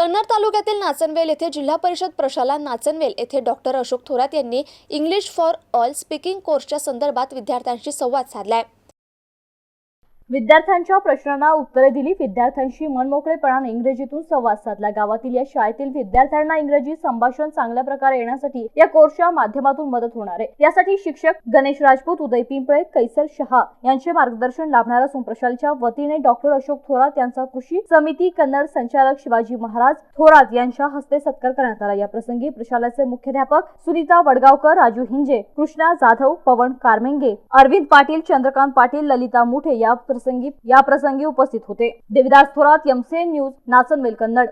कन्नड तालुक्यातील नाचनवेल येथे जिल्हा परिषद प्रशाला नाचनवेल येथे डॉक्टर अशोक थोरात यांनी इंग्लिश फॉर ऑल स्पीकिंग कोर्सच्या संदर्भात विद्यार्थ्यांशी संवाद साधलाय. विद्यार्थ्यांच्या प्रश्नांना उत्तरे दिली. विद्यार्थ्यांशी मनमोकळेपणाने इंग्रजीतून संवाद साधला. गावातील या शाळेतील विद्यार्थ्यांना इंग्रजी संभाषण चांगल्या प्रकारे येण्यासाठी या कोर्सच्या माध्यमातून मदत होणार आहे. यासाठी शिक्षक गणेश राजपूत उदय पिंपळे कैसर शहा यांचे मार्गदर्शन लाभणार असून प्रशालच्या वतीने डॉक्टर अशोक थोरात यांचा कृषी समिती कन्नड संचालक शिवाजी महाराज थोरात यांच्या हस्ते सत्कार करण्यात आला. या प्रसंगी प्रशालाचे मुख्याध्यापक सुनीता वडगावकर राजू हिंजे कृष्णा जाधव पवन कारमेंगे अरविंद पाटील चंद्रकांत पाटील ललिता मुठे या प्रसंगी या प्रसंगी उपस्थित होते. Devidas Thorat MCN news Nachanvel Kannad.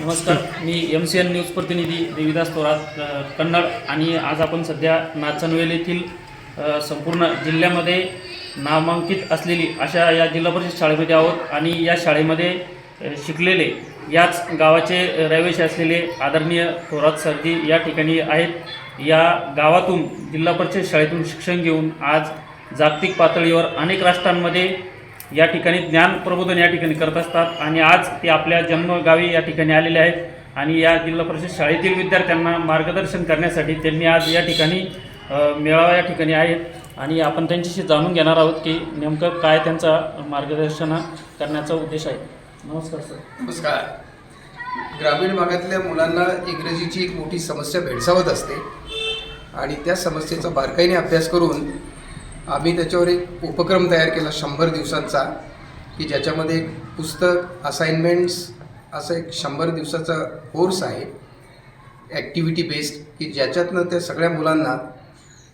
नमस्कार. मी एम सी एन न्यूज प्रतिनिधी देविदास थोरात कन्नड आणि आज आपण सध्या नाचनवेल येथील संपूर्ण जिल्ह्यामध्ये नामांकित असलेली अशा या जिल्हा परिषद शाळेमध्ये आहोत आणि या शाळेमध्ये शिकलेले याच गावाचे रहिवासी असलेले आदरणीय थोरात सरजी या ठिकाणी आहेत. या गावातून जिल्हा परिषद शाळेतून शिक्षण घेऊन आज जागतिक पातळीवर अनेक राष्ट्रांमध्ये या ठिकाणी ज्ञान प्रबोधन या ठिकाणी करत असतात. आणि आज ते आपल्या जन्मगावी या ठिकाणी आलेले आहेत. आणि या जिल्हा परिषद शाळेतील विद्यार्थ्यांना मार्गदर्शन करण्यासाठी त्यांनी आज या ठिकाणी मेळावा या ठिकाणी आहेत आणि आपण त्यांच्याशी जाणून घेणार आहोत की नेमकं काय त्यांचा मार्गदर्शन करण्याचा उद्देश आहे. नमस्कार सर. नमस्कार. ग्रामीण भागातल्या मुलांना इंग्रजीची एक मोठी समस्या भेडसावत असते. आणि त्या समस्येचा बारकाईने अभ्यास करून आम्ही त्याच्यावर एक उपक्रम तयार केला शंभर दिवसांचा की ज्याच्यामध्ये एक पुस्तक असाइनमेंट्स असं एक शंभर दिवसाचा कोर्स आहे. ॲक्टिव्हिटी बेस्ड की ज्याच्यातनं त्या सगळ्या मुलांना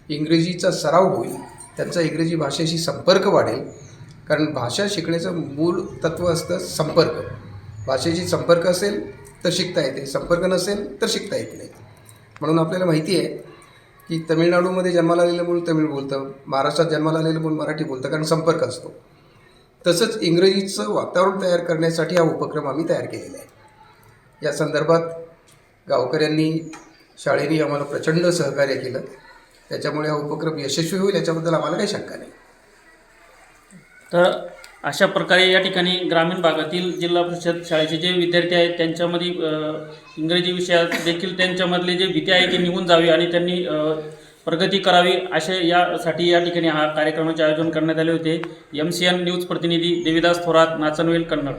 इंग्रजीचा सराव होईल त्यांचा इंग्रजी भाषेशी संपर्क वाढेल. कारण भाषा शिकण्याचं मूल तत्त्व असतं संपर्क. भाषेशी संपर्क असेल तर शिकता येते संपर्क नसेल तर शिकता येत नाही. म्हणून आपल्याला माहिती आहे की तमिळनाडूमध्ये जन्माला आलेलं मूल तमिळ बोलतं महाराष्ट्रात जन्माला आलेलं मूल मराठी बोलतं कारण संपर्क असतो. तसंच इंग्रजीचं वातावरण तयार करण्यासाठी हा उपक्रम आम्ही तयार केलेला आहे. या संदर्भात गावकऱ्यांनी शाळेने आम्हाला प्रचंड सहकार्य केलं. त्याच्यामुळे हा उपक्रम यशस्वी होईल याच्याबद्दल आम्हाला काही शंका नाही. तर अशा प्रकारे या ठिकाणी ग्रामीण भागातील जिल्हा परिषद शाळेचे जे विद्यार्थी आहेत त्यांच्यामध्ये इंग्रजी विषयात देखील त्यांच्यामधले जे भीती आहे ती निघून जावी आणि त्यांनी प्रगती करावी असे यासाठी या ठिकाणी हा कार्यक्रमाचे आयोजन करण्यात आले होते. एम सी एन न्यूज प्रतिनिधी देविदास थोरात नाचनवेल कन्नड.